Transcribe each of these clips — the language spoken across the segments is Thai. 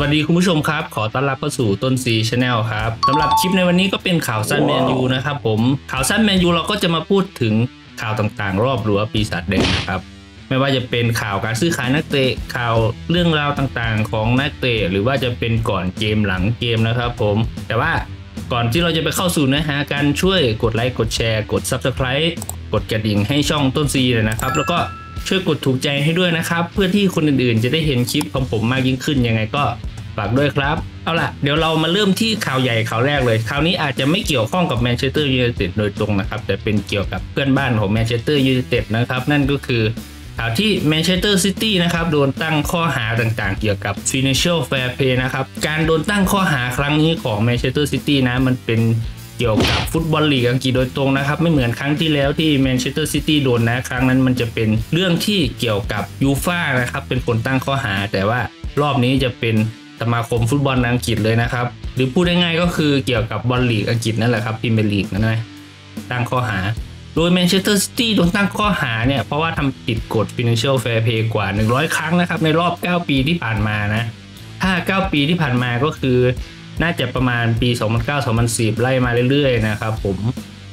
วัสดีคุณผู้ชมครับ ขอต้อนรับเข้าสู่ต้นซีชาแนลครับสำหรับคลิปในวันนี้ก็เป็นข่าวสั้นแมนยูนะครับผมข่าวสั้นแมนยูเราก็จะมาพูดถึงข่าวต่างๆ รอบรั้วปีศาจแดงนะครับไม่ว่าจะเป็นข่าวการซื้อขายนักเตะข่าวเรื่องราวต่างๆ ของนักเตะหรือว่าจะเป็นก่อนเกมหลังเกมนะครับผมแต่ว่าก่อนที่เราจะไปเข้าสู่เนื้อหาการช่วยกดไลค์กดแชร์ กด Subscribe กดกระดิ่งให้ช่องต้นซีเลยนะครับ แล้วก็ ช่วยกดถูกใจให้ด้วยนะครับ เพื่อที่คนอื่นๆ จะได้เห็นคลิปของผมมากยิ่งขึ้นยังไงก็ฝากด้วยครับ เอาล่ะ เดี๋ยวเรามาเริ่มที่ข่าวใหญ่ข่าวแรกเลย คราวนี้อาจจะไม่เกี่ยวข้องกับแมนเชสเตอร์ยูไนเต็ดโดยตรงนะครับ แต่เป็นเกี่ยวกับเพื่อนบ้านของแมนเชสเตอร์ยูไนเต็ดนะครับ นั่นก็คือข่าวที่แมนเชสเตอร์ซิตี้นะครับโดนตั้งข้อหาต่างๆ เกี่ยวกับ Financial Fair Play นะครับ การโดนตั้งข้อหาครั้งนี้ของแมนเชสเตอร์ซิตี้นะมันเป็น เกี่ยวกับฟุตบอลลีกอังกฤษโดยตรงนะครับ ไม่เหมือนครั้งที่แล้วที่แมนเชสเตอร์ซิตี้โดนนะ ครั้งนั้นมันจะเป็นเรื่องที่เกี่ยวกับยูฟ่านะครับ เป็นคนตั้งข้อหา แต่ว่ารอบนี้จะเป็นสมาคมฟุตบอลอังกฤษเลยนะครับ หรือพูดง่ายๆก็คือเกี่ยวกับบอลลีกอังกฤษนั่นแหละครับพรีเมียร์ลีกนั่นแหละตั้งข้อหา โดยแมนเชสเตอร์ซิตี้โดนตั้งข้อหาเนี่ย เพราะว่าทำผิดกฎ Financial Fair Play กว่า 100 ครั้งนะครับ ในรอบ 9 ปีที่ผ่านมานะถ้า 9 ปีที่ผ่านมาก็คือ น่าจะประมาณปี 2009-2010 ไล่มาเรื่อยๆนะครับผม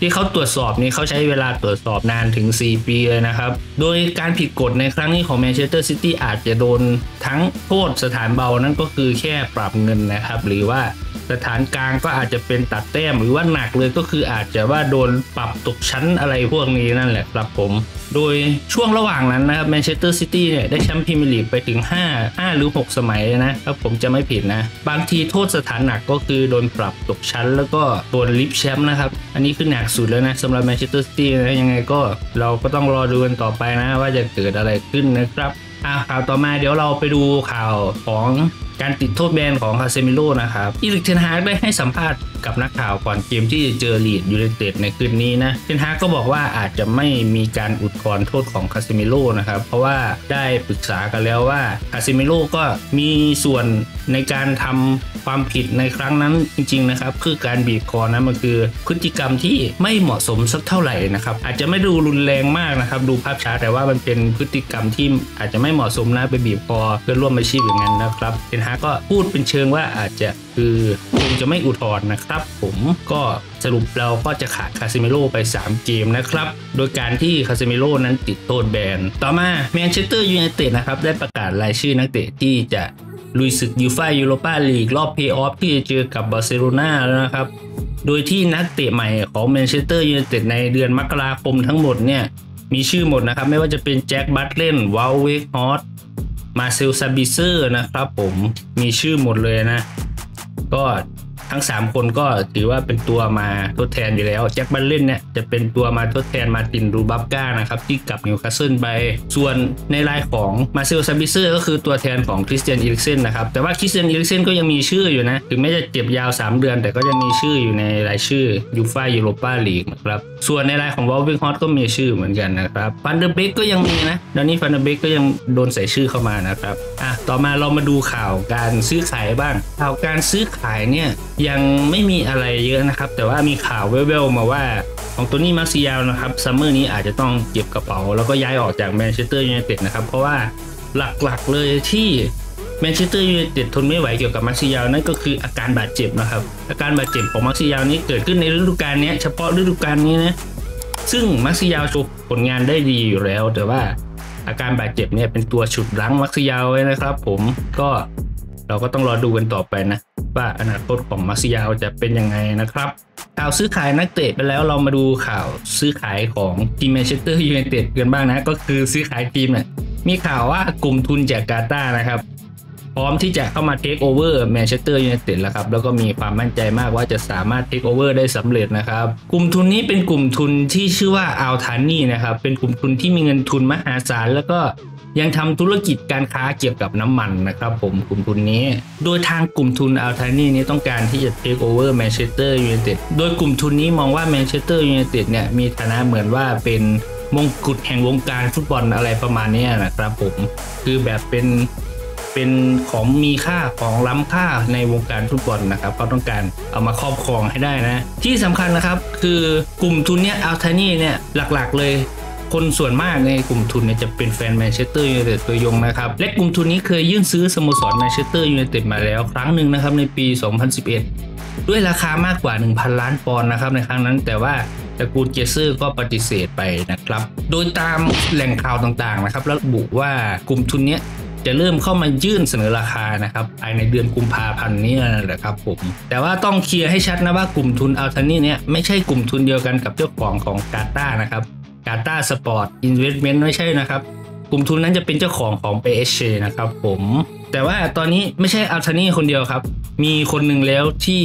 ที่เขาตรวจสอบนี้เขาใช้เวลาตรวจสอบนานถึง 4 ปีเลยนะครับ โดยการผิดกฎในครั้งนี้ของแมนเชสเตอร์ซิตี้อาจจะโดนทั้งโทษสถานเบานั่นก็คือแค่ปรับเงินนะครับ หรือว่า สถานกลางก็อาจจะเป็นตัดแต้มหรือว่าหนักเลยก็คืออาจจะว่าโดนปรับตกชั้นอะไรพวกนี้นั่นแหละครับผม โดยช่วงระหว่างนั้นนะครับแมนเชสเตอร์ซิตี้เนี่ยได้แชมป์พรีเมียร์ลีกไปถึง 5 5 หรือ 6 สมัยนะครับผมจะไม่ผิดนะ บางทีโทษสถานหนักก็คือโดนปรับตกชั้น แล้วก็โดนลิฟแชมป์นะครับ อันนี้คือหนักสุดแล้วนะสำหรับแมนเชสเตอร์ซิตี้นะยังไงก็เราก็ต้องรอดูกันต่อไปนะ ว่าจะเกิดอะไรขึ้นนะครับอ่าข่าวต่อมาเดี๋ยวเราไปดูข่าวของการติดโทษแบนของคาเซมิโร่นะครับอีลิกเทนฮากได้ให้สัมภาษณ์กับนักข่าวก่อนเกมที่จะเจอลีดยูไนเต็ดในคืนนี้นะเทนฮากก็บอกว่าอาจจะไม่มีการอุทธรณ์โทษของคาเซมิโร่นะครับ เพราะว่าได้ปรึกษากันแล้วว่าคาเซมิโร่ก็มีส่วนในการทำความผิดในครั้งนั้นจริง ๆ นะครับ คือการบีบคอนะมันคือพฤติกรรมที่ไม่เหมาะสมสักเท่าไหร่นะครับ อาจจะไม่ดูรุนแรงมากนะครับ ดูภาพช้าแต่ว่ามันเป็นพฤติกรรมที่อาจจะไม่เหมาะสมนะไปบีบคอเพื่อร่วมอาชีพอย่างนั้นนะครับเทนฮากก็พูดเป็นเชิงว่าอาจจะคือคงจะไม่อุทธรณ์นะครับ ผมก็สรุปเราก็จะขาดคาซิเมโรไป 3 เกมนะครับ โดยการที่คาซิเมโรนั้นติดโทษแบน ต่อมาแมนเชสเตอร์ยูไนเต็ดนะครับ ได้ประกาศรายชื่อนักเตะที่จะลุยศึกยูฟ่ายูโรปาลีกรอบเพย์ออฟที่จะเจอกับบาร์เซโลนาแล้วนะครับ โดยที่นักเตะใหม่ของแมนเชสเตอร์ยูไนเต็ดในเดือนมกราคมทั้งหมดเนี่ยมีชื่อหมดนะครับ ไม่ว่าจะเป็นแจ็คบัตเลนวาลเวกฮอต มาเซลซาบิเซอร์นะครับผมมีชื่อหมดเลยนะ ก็ ทั้ง 3 คนก็ถือว่าเป็นตัวมาทดแทนอยู่แล้วแจ็คบัลเลนเนี่ยจะเป็นตัวมาทดแทนมาตินรูบับก้านะครับที่กลับนิวคาสเซิลไป ส่วนในรายของมาเซลซาบิเซอร์ก็คือตัวแทนของคริสเตียนอีริกเซนนะครับแต่ว่าคริสเตียนอีริกเซนก็ยังมีชื่ออยู่นะถึงแม้จะเจ็บยาว 3 เดือน แต่ก็ยังมีชื่ออยู่ในรายชื่อยูฟ่ายูโรปาลีกนะครับส่วนในรายของวอลวิงฮอตก็มีชื่อเหมือนกันนะครับฟันเดอร์เบกก็ยังมีนะตอนนี้ฟันเดอร์เบกก็ยังโดนใส่ชื่อเข้ามานะครับอะต่อมาเรามาดูข่าวการซื้อขายบ้างข่าวการซื้อขายเนี่ยยังไม่มีอะไรเยอะนะครับ แต่ว่ามีข่าวเว่วๆมาว่าของตัวนี้มาร์ซิยาลนะครับซัมเมอร์นี้อาจจะต้องเก็บกระเป๋า แล้วก็ย้ายออกจากแมนเชสเตอร์ยูไนเต็ดนะครับ เพราะว่าหลักๆเลยที่แมนเชสเตอร์ยูไนเต็ดทนไม่ไหวเกี่ยวกับมาร์ซิยาลนั่นก็คืออาการบาดเจ็บนะครับ อาการบาดเจ็บของมาร์ซิยาลนี้เกิดขึ้นในฤดูกาลนี้เฉพาะฤดูกาลนี้นะซึ่งมาร์ซิยาลโชว์ผลงานได้ดีอยู่แล้ว แต่ว่าอาการบาดเจ็บเนี่ยเป็นตัวฉุดรั้งมาร์ซิยาลไว้นะครับ ผมก็เราก็ต้องรอดูกันต่อไปนะ ว่าอนาคตของมาซิยาลจะเป็นยังไงนะครับ ข่าวซื้อขายนักเตะไปแล้วเรามาดูข่าวซื้อขายของทีมแมนเชสเตอร์ยูไนเต็ดกันบ้างนะ ก็คือซื้อขายทีมเนี่ยมีข่าวว่ากลุ่มทุนจากกาตาร์นะครับ พร้อมที่จะเข้ามาเทคโอเวอร์แมนเชสเตอร์ยูไนเต็ดแล้วครับแล้วก็มีความมั่นใจมากว่าจะสามารถเทคโอเวอร์ได้สำเร็จนะครับ กลุ่มทุนนี้เป็นกลุ่มทุนที่ชื่อว่าอัลทานี่นะครับเป็นกลุ่มทุนที่มีเงินทุนมหาศาลแล้วก็ ยังทำธุรกิจการค้าเกี่ยวกับน้ำมันนะครับผมกลุ่มทุนนี้ โดยทางกลุ่มทุนอัลทานี่นี้ต้องการที่จะเทคโอเวอร์แมนเชสเตอร์ยูไนเต็ดโดยกลุ่มทุนนี้มองว่าแมนเชสเตอร์ยูไนเต็ดเนี่ยมีฐานะเหมือนว่าเป็นมงกุฎแห่งวงการฟุตบอลอะไรประมาณนี้นะครับผมคือแบบเป็นเป็นของมีค่าของล้ำค่าในวงการฟุตบอลนะครับเขาต้องการเอามาครอบครองให้ได้นะ ที่สำคัญนะครับคือกลุ่มทุนเนี้ยอัลทานี่เนี่ยหลักๆเลย คนส่วนมากในกลุ่มทุนเนี่ยจะเป็นแฟนแมนเชสเตอร์ยูไนเต็ดตัวยงนะครับ และกลุ่มทุนนี้เคยยื่นซื้อสโมสรแมนเชสเตอร์ยูไนเต็ดมาแล้วครั้งหนึ่งนะครับในปี 2011 ด้วยราคามากกว่า 1,000 ล้านปอนด์นะครับในครั้งนั้นแต่ว่าตระกูลเจสเซอร์ก็ปฏิเสธไปนะครับ โดยตามแหล่งข่าวต่างๆนะครับระบุว่ากลุ่มทุนนี้จะเริ่มเข้ามายื่นเสนอราคานะครับภายในเดือนกุมภาพันธ์นี้แหละครับผมแต่ว่าต้องเคลียร์ให้ชัดนะว่ากลุ่มทุนอัลทานี่เนี่ยไม่ใช่กลุ่มทุนเดียวกันกับเจ้าของของกาตานะครับ กาตาสปอร์ตอินเวสท์เมนต์ไม่ใช่นะครับ กลุ่มทุนนั้นจะเป็นเจ้าของของ PSG นะครับผมแต่ว่าตอนนี้ไม่ใช่อัลทานี่คนเดียวครับ มีคนหนึ่งแล้วที่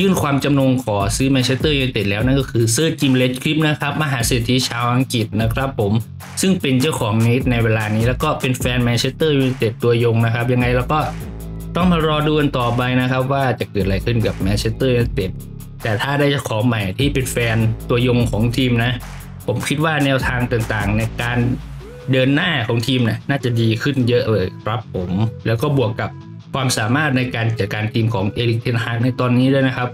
ยื่นความจำนงขอซื้อแมนเชสเตอร์ยูไนเต็ดแล้วนั่นก็คือเซอร์จิมเลดคลิปนะครับมหาเศรษฐีชาวอังกฤษนะครับผมซึ่งเป็นเจ้าของเนทในเวลานี้ แล้วก็เป็นแฟนแมนเชสเตอร์ยูไนเต็ดตัวยงนะครับ ยังไงเราก็ต้องมารอดูกันต่อไปนะครับว่าจะเกิดอะไรขึ้นกับแมนเชสเตอร์ยูไนเต็ดแต่ถ้าได้เจ้าของใหม่ที่เป็นแฟนตัวยงของทีมนะ ผมคิดว่าแนวทางต่างๆ ในการเดินหน้าของทีมเนี่ยน่าจะดีขึ้นเยอะเลยครับผม แล้วก็บวกกับความสามารถในการจัดการทีมของเอริกเทนฮากในตอนนี้ด้วยนะครับ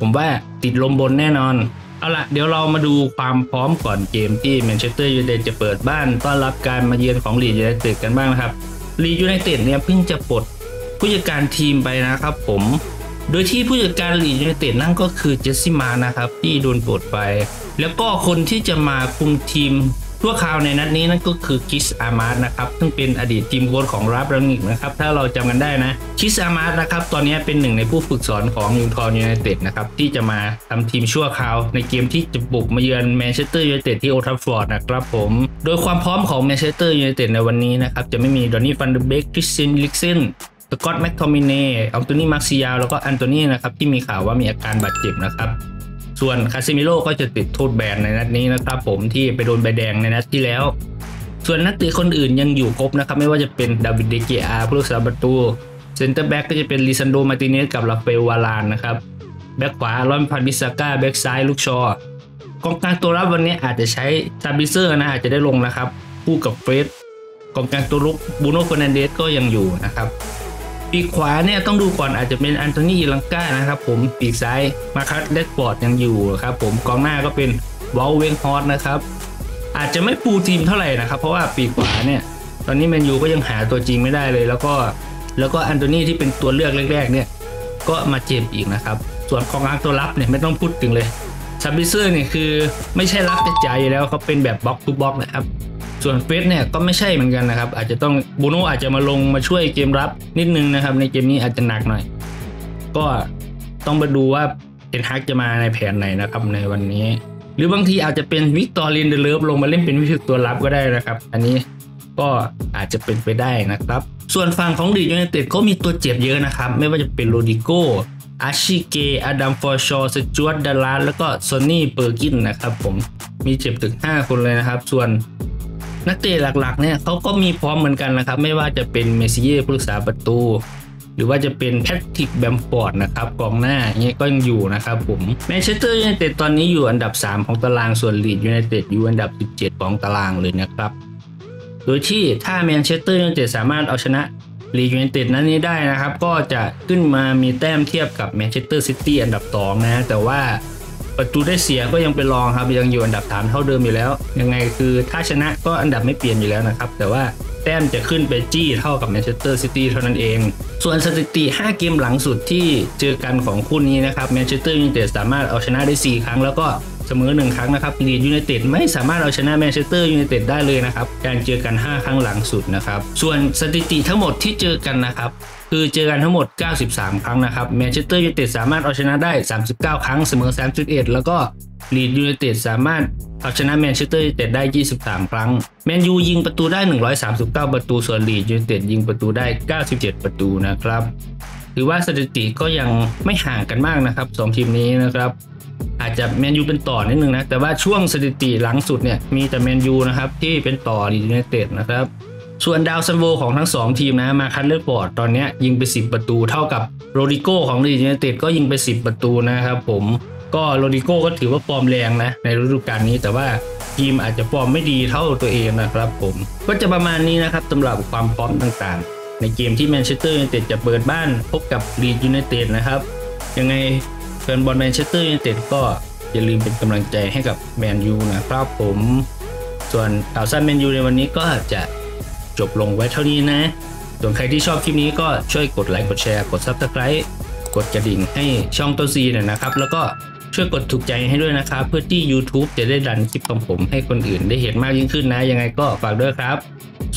ผมว่าติดลมบนแน่นอน เอาละเดี๋ยวเรามาดูความพร้อมก่อนเกมที่แมนเชสเตอร์ยูไนเต็ดจะเปิดบ้านต้อนรับการมาเยือนของลีดยูไนเต็ดกันบ้างนะครับลีดยูไนเต็ดเนี่ยเพิ่งจะปลดผู้จัดการทีมไปนะครับผม โดยที่ผู้จัดการลีดยูไนเต็ดนั่นก็คือเจสซี่มานะครับ ที่โดนปลดไป แล้วก็คนที่จะมาคุมทีมทั่วคราวในนัดนี้นั่นก็คือคิสอามาร์ดนะครับ ซึ่งเป็นอดีตทีมโค้ชของรับรังนิกนะครับ ถ้าเราจำกันได้นะคิสอามาร์ดนะครับ ตอนนี้เป็นหนึ่งในผู้ฝึกสอนของยูทอนยูไนเต็ดนะครับ ที่จะมาทำทีมชั่วคราว ในเกมที่จะบุกมาเยือนแมนเชสเตอร์ยูไนเต็ดที่โอทัฟฟอร์ดนะครับผม โดยความพร้อมของแมนเชสเตอร์ยูไนเต็ดในวันนี้นะครับ จะไม่มีดอนนี่ฟันเดอร์เบกคริสเซนลิกเซน สกอตแม็กทอมิเน่อัลโตนีมาร์ซิยาแล้วก็อันโตนีนะครับที่มีข่าวว่ามีอาการบาดเจ็บนะครับ ส่วนคาซิมิโร่ก็จะติดโทษแบนในนัดนี้นะครับ ผมที่ไปโดนใบแดงในนัดที่แล้ว ส่วนนักเตะคนอื่นยังอยู่ครบนะครับ ไม่ว่าจะเป็นดาวิดเดเกียอาผู้รักษาประตูเซนเตอร์แบ็กก็จะเป็นลิซันโดมาติเนสกับลาเฟลวาลานนะครับแบ็กขวารอนพันบิสก้าแบ็กซ้ายลูกชอกองกลางตัวรับวันนี้อาจจะใช้ซาบิเซอร์นะอาจจะได้ลงนะครับคู่กับเฟรดกองกลางตัวลุกบูโน่ฟอนเดสก็ยังอยู่นะครับ ปีกขวาเนี่ยต้องดูก่อนอาจจะเป็นอันโทนีลังกานะครับผมปีกซ้ายมาคัสเดสปอร์ตยังอยู่ครับผมกองหน้าก็เป็นวอลเวงฮอตนะครับอาจจะไม่ปูทีมเท่าไหร่นะครับ เพราะว่าปีกขวาเนี่ยตอนนี้แมนยูก็ยังหาตัวจริงไม่ได้เลย แล้วก็แล้วก็อันโทนีที่เป็นตัวเลือกแรกๆเนี่ยก็มาเจ็บอีกนะครับ ส่วนกองกลางตัวรับเนี่ยไม่ต้องพูดถึงเลยซับบิเซอร์เนี่ยคือไม่ใช่รับแต่ใจแล้วเขาเป็นแบบบล็อกทูบล็อกนะครับ ส่วนเฟสเนี่ยก็ไม่ใช่เหมือนกันนะครับ อาจจะต้องบูโนอาจจะมาลงมาช่วยเกมรับนิดนึงนะครับ ในเกมนี้อาจจะหนักหน่อย ก็ต้องไปดูว่าเอ็นฮักจะมาในแผนไหนนะครับในวันนี้ หรือบางทีอาจจะเป็นวิกตอรีนเดเลฟลงมาเล่นเป็นวิธีตัวรับก็ได้นะครับ อันนี้ก็อาจจะเป็นไปได้นะครับ ส่วนฝั่งของดียูไนเต็ดก็มีตัวเจ็บเยอะนะครับ ไม่ว่าจะเป็นโรดิโกอาชิเกอดัมฟอร์ชอสจวตดาราแล้วก็ซอนนี่เปอร์กินนะครับผมมีเจ็บถึง 5 คนเลยนะครับ ส่วน นักเตะหลักๆเนี่ยเขาก็มีพร้อมเหมือนกันนะครับ ไม่ว่าจะเป็นเมซี่เย่ผู้รักษาประตู หรือว่าจะเป็นแพทริกแบมฟอร์ดนะครับกองหน้าเงี้ยก็ยังอยู่นะครับผมแมนเชสเตอร์ยูไนเต็ดตอนนี้อยู่อันดับ 3 ของตารางส่วนลีดยูไนเต็ดอยู่อันดับ 17 ของตารางเลยนะครับ โดยที่ถ้าแมนเชสเตอร์ยูไนเต็ดสามารถเอาชนะลีดยูไนเต็ดนั้นนี้ได้นะครับ ก็จะขึ้นมามีแต้มเทียบกับแมนเชสเตอร์ซิตี้อันดับ 2 นะ แต่ว่า ประตูได้เสียก็ยังเป็นรองครับยังอยู่อันดับฐานเท่าเดิมอยู่แล้ว ยังไงคือถ้าชนะก็อันดับไม่เปลี่ยนอยู่แล้วนะครับ แต่ว่าแต้มจะขึ้นไปจี้เท่ากับแมนเชสเตอร์ซิตี้เท่านั้นเอง ส่วนสถิติ 5 เกมหลังสุดที่เจอกันของคู่นี้นะครับแมนเชสเตอร์ยูไนเต็ดสามารถเอาชนะได้ 4 ครั้งแล้วก็ เสมอ1ครั้งนะครับลีดยูไนเต็ดไม่สามารถเอาชนะแมนเชสเตอร์ยูไนเต็ดได้เลยนะครับ การเจอกัน 5 ครั้งหลังสุดนะครับ ส่วนสถิติทั้งหมดที่เจอกันนะครับคือเจอกันทั้งหมด 93 ครั้งนะครับแมนเชสเตอร์ยูไนเต็ดสามารถเอาชนะได้ 39 ครั้งเสมอ 3.1 แล้วก็ลีดยูไนเต็ดสามารถเอาชนะแมนเชสเตอร์ยูไนเต็ดได้ 23 ครั้ง แมนยูยิงประตูได้ 139 ประตู ส่วนลีดยูไนเต็ดยิงประตูได้ 97 ประตูนะครับ ถือว่าสถิติก็ยังไม่ห่างกันมากนะครับ 2 ทีมนี้นะครับ อาจจะแมนยูเป็นต่อนิดนึงนะ แต่ว่าช่วงสถิติหลังสุดเนี่ยมีแต่แมนยูนะครับที่เป็นต่อลีดยูไนเต็ดนะครับ ส่วนดาวซันโวของทั้ง 2 ทีมนะมาคันเลอร์ปอร์ดตอนนี้ยิงไป 10 ประตูเท่ากับโรดิโก้ของลีดยูไนเต็ดก็ยิงไป 10 ประตูนะครับผมก็โรดิโก้ก็ถือว่าฟอร์มแรงนะในฤดูกาลนี้แต่ว่าทีมอาจจะฟอร์มไม่ดีเท่าตัวเองนะครับผม ก็จะประมาณนี้นะครับสำหรับความพร้อมต่างๆ ในเกมที่แมนเชสเตอร์ยูไนเต็ดจะเปิดบ้านพบกับลีดยูไนเต็ดนะครับยังไง แฟนบอลแมนเชสเตอร์ยูไนเต็ดก็อย่าลืมเป็นกำลังใจให้กับแมนยูนะครับผม ส่วนข่าวสั้นแมนยูในวันนี้ก็จะจบลงไว้เท่านี้นะ ส่วนใครที่ชอบคลิปนี้ก็ช่วยกดไลค์กดแชร์กด Subscribe กดกระดิ่งให้ช่องต้นซีหน่อยนะครับ แล้วก็ช่วยกดถูกใจให้ด้วยนะครับ เพื่อที่ YouTube จะได้ดันคลิปของผมให้คนอื่นได้เห็นมากยิ่งขึ้นนะ ยังไงก็ฝากด้วยครับ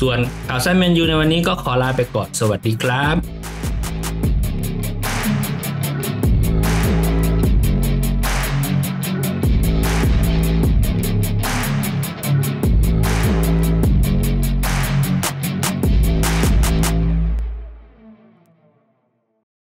ส่วนข่าวสั้นแมนยูในวันนี้ก็ขอลาไปก่อนสวัสดีครับ